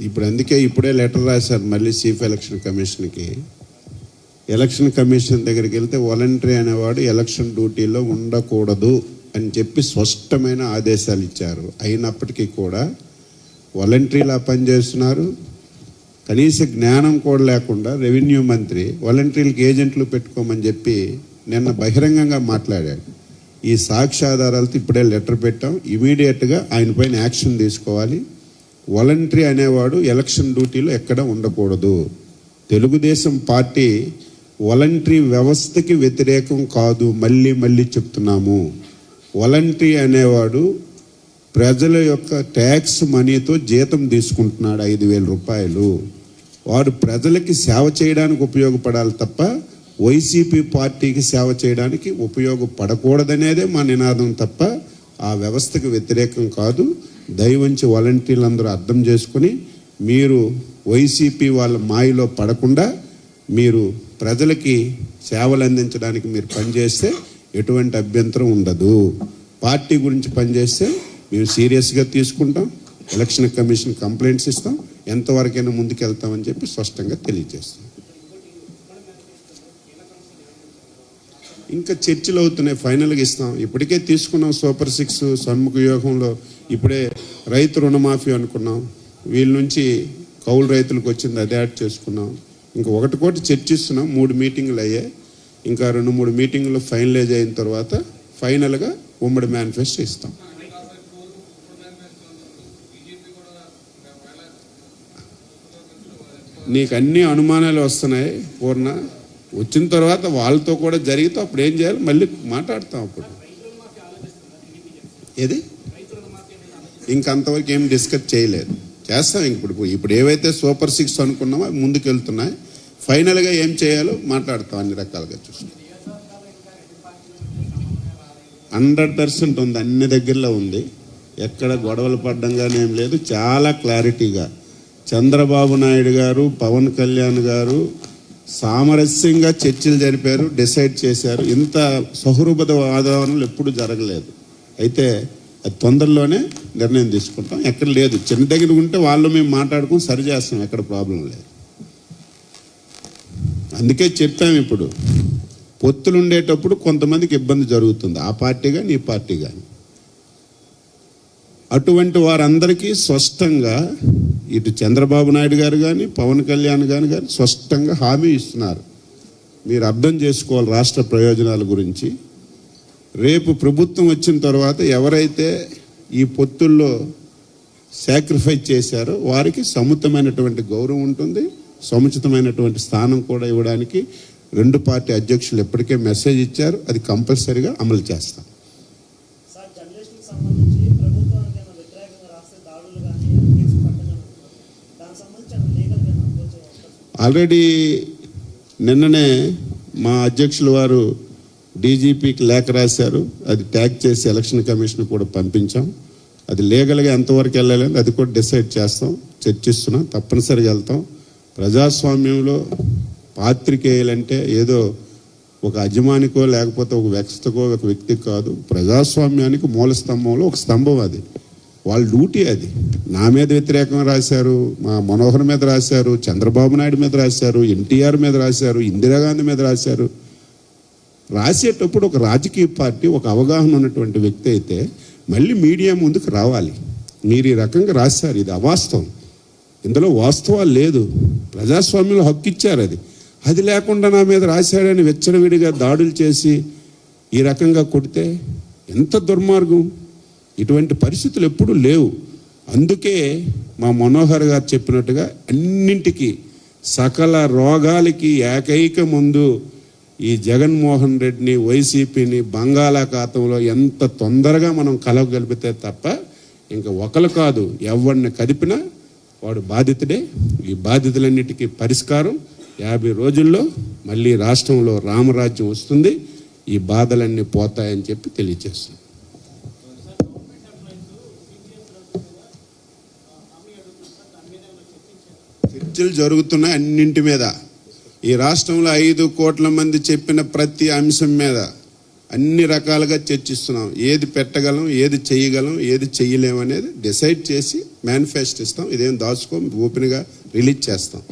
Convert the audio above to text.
ఇప్పుడు అందుకే ఇప్పుడే లెటర్ రాశారు మళ్ళీ చీఫ్ ఎలక్షన్ కమిషన్కి. ఎలక్షన్ కమిషన్ దగ్గరికి వెళ్తే వాలంటరీ అనేవాడు ఎలక్షన్ డ్యూటీలో ఉండకూడదు అని చెప్పి స్పష్టమైన ఆదేశాలు ఇచ్చారు. అయినప్పటికీ కూడా వాలంటరీలా పనిచేస్తున్నారు. కనీస జ్ఞానం కూడా లేకుండా రెవెన్యూ మంత్రి వాలంటీర్లకు ఏజెంట్లు పెట్టుకోమని చెప్పి నిన్న బహిరంగంగా మాట్లాడాడు ఈ సాక్ష్యాధారాలతో ఇప్పుడే లెటర్ పెట్టాం. ఇమీడియట్గా ఆయన పైన యాక్షన్ తీసుకోవాలి. వాలంటరీ అనేవాడు ఎలక్షన్ డ్యూటీలో ఎక్కడ ఉండకూడదు. తెలుగుదేశం పార్టీ వాలంటరీ వ్యవస్థకి వ్యతిరేకం కాదు మళ్ళీ మళ్ళీ చెప్తున్నాము. వాలంటరీ అనేవాడు ప్రజల యొక్క ట్యాక్స్ మనీతో జీతం తీసుకుంటున్నాడు ఐదు వేల రూపాయలు. వాడు ప్రజలకి సేవ చేయడానికి ఉపయోగపడాలి తప్ప వైసీపీ పార్టీకి సేవ చేయడానికి ఉపయోగపడకూడదనేదే మా నినాదం తప్ప ఆ వ్యవస్థకు వ్యతిరేకం కాదు. దయవంచి వాలంటీర్లందరూ అర్థం చేసుకుని మీరు వైసీపీ వాళ్ళ మాయలో పడకుండా మీరు ప్రజలకి సేవలు అందించడానికి మీరు పనిచేస్తే ఎటువంటి అభ్యంతరం ఉండదు. పార్టీ గురించి పనిచేస్తే మేము సీరియస్గా తీసుకుంటాం. ఎలక్షన్ కమిషన్ కంప్లైంట్స్ ఇస్తాం. ఎంతవరకైనా ముందుకెళ్తామని చెప్పి స్పష్టంగా తెలియజేస్తాం. ఇంకా చర్చలు అవుతున్నాయి ఫైనల్గా ఇస్తాం. ఇప్పటికే తీసుకున్నాం సూపర్ సిక్స్ సన్ముఖ యోగంలో ఇప్పుడే రైతు రుణమాఫీ అనుకున్నాం. వీళ్ళ నుంచి కౌలు రైతులకు వచ్చింది అదే యాడ్ చేసుకున్నాం. ఇంకా ఒకటి కోటి చర్చిస్తున్నాం మూడు మీటింగులు అయ్యాయి. ఇంకా రెండు మూడు మీటింగులు ఫైనలైజ్ అయిన తర్వాత ఫైనల్గా ఉమ్మడి మేనిఫెస్టో ఇస్తాం నీకు అన్ని అనుమానాలు వస్తున్నాయి పూర్ణ. వచ్చిన తర్వాత వాళ్ళతో కూడా జరిగితే అప్పుడు ఏం చేయాలి? మళ్ళీ మాట్లాడతాం అప్పుడు. ఏది? ఇంకంతవరకు ఏం డిస్కస్ చేయలేదు. చేస్తాం ఇప్పుడు. ఇప్పుడు ఏవైతే సూపర్ సిక్స్ అనుకున్నామో అవి ముందుకు వెళ్తున్నాయి ఫైనల్గా ఏం చేయాలో మాట్లాడతాం అన్ని రకాలుగా చూస్తాం హండ్రెడ్ పర్సెంట్ ఉంది. అన్ని దగ్గరలో ఉంది. ఎక్కడ గొడవలు పడ్డం కానీ ఏం లేదు. చాలా క్లారిటీగా చంద్రబాబు నాయుడు గారు పవన్ కళ్యాణ్ గారు సామరస్యంగా చర్చలు జరిపారు డిసైడ్ చేశారు. ఇంత సౌహృద వాతావరణంలో ఎప్పుడు జరగలేదు. అయితే అది తొందరలోనే నిర్ణయం తీసుకుంటాం. ఎక్కడ లేదు. చిన్న దగ్గర ఉంటే వాళ్ళు మేము మాట్లాడుకుని సరి చేస్తాం. ఎక్కడ ప్రాబ్లం లేదు. అందుకే చెప్పాము ఇప్పుడు. పొత్తులు ఉండేటప్పుడు కొంతమందికి ఇబ్బంది జరుగుతుంది. ఆ పార్టీ కానీ ఈ పార్టీ కానీ అటువంటి వారందరికీ స్పష్టంగా ఇటు చంద్రబాబు నాయుడు గారు కానీ పవన్ కళ్యాణ్ గారు కానీ స్పష్టంగా హామీ ఇస్తున్నారు. మీరు అర్థం చేసుకోవాలి రాష్ట్ర ప్రయోజనాల గురించి. రేపు ప్రభుత్వం వచ్చిన తర్వాత ఎవరైతే ఈ పొత్తుల్లో సాక్రిఫైస్ చేశారో వారికి సముచితమైనటువంటి గౌరవం ఉంటుంది. సముచితమైనటువంటి స్థానం కూడా ఇవ్వడానికి రెండు పార్టీ అధ్యక్షులు ఎప్పటికే మెసేజ్ ఇచ్చారు. అది కంపల్సరీగా అమలు చేస్తాం. ఆల్రెడీ నిన్ననే మా అధ్యక్షుల వారు డీజీపీకి లేఖ రాశారు. అది ట్యాగ్ చేసి ఎలక్షన్ కమిషన్ కూడా పంపించాం. అది లీగల్గా ఎంతవరకు వెళ్ళాలి అది కూడా డిసైడ్ చేస్తాం చర్చిస్తున్నాం తప్పనిసరిగా వెళ్తాం. ప్రజాస్వామ్యంలో పాత్రికేయులంటే ఏదో ఒక అజమానికో లేకపోతే ఒక వ్యక్తికో ఒక వ్యక్తి కాదు ప్రజాస్వామ్యానికి మూల స్తంభంలో ఒక స్తంభం అది. వాళ్ళ డ్యూటీ అది. నా మీద వ్యతిరేకంగా రాశారు మా మనోహర్ మీద రాశారు చంద్రబాబు నాయుడు మీద రాశారు ఎన్టీఆర్ మీద రాశారు ఇందిరాగాంధీ మీద రాశారు. రాసేటప్పుడు ఒక రాజకీయ పార్టీ ఒక అవగాహన ఉన్నటువంటి వ్యక్తి అయితే మళ్ళీ మీడియా ముందుకు రావాలి. మీరు ఈ రకంగా రాశారు ఇది అవాస్తవం. ఇందులో వాస్తవాలు లేదు. ప్రజాస్వామ్యంలో హక్కు ఇచ్చారు అది. అది లేకుండా నా మీద రాశాడని వెచ్చడవిడిగా దాడులు చేసి ఈ రకంగా కొడితే ఎంత దుర్మార్గం. ఇటువంటి పరిస్థితులు ఎప్పుడూ లేవు. అందుకే మా మనోహర్ గారు చెప్పినట్టుగా అన్నింటికి సకల రోగాలకి ఏకైక ముందు ఈ జగన్మోహన్ రెడ్డిని వైసీపీని బంగాళాఖాతంలో ఎంత తొందరగా మనం కలవగలిపితే తప్ప ఇంకా ఒకరు కాదు ఎవరిని కదిపినా వాడు బాధితుడే. ఈ బాధితులన్నిటికీ పరిష్కారం యాభై రోజుల్లో మళ్ళీ రాష్ట్రంలో రామరాజ్యం వస్తుంది. ఈ బాధలన్నీ పోతాయని చెప్పి తెలియజేస్తుంది చర్చలు జరుగుతున్నాయి అన్నింటి మీద. ఈ రాష్ట్రంలో ఐదు కోట్ల మంది చెప్పిన ప్రతి అంశం మీద అన్ని రకాలుగా చర్చిస్తున్నాం. ఏది పెట్టగలం ఏది చేయగలం ఏది చేయలేము అనేది డిసైడ్ చేసి మేనిఫెస్ట్ ఇస్తాం. ఇదేం దాచుకో ఓపెన్గా రిలీజ్ చేస్తాం.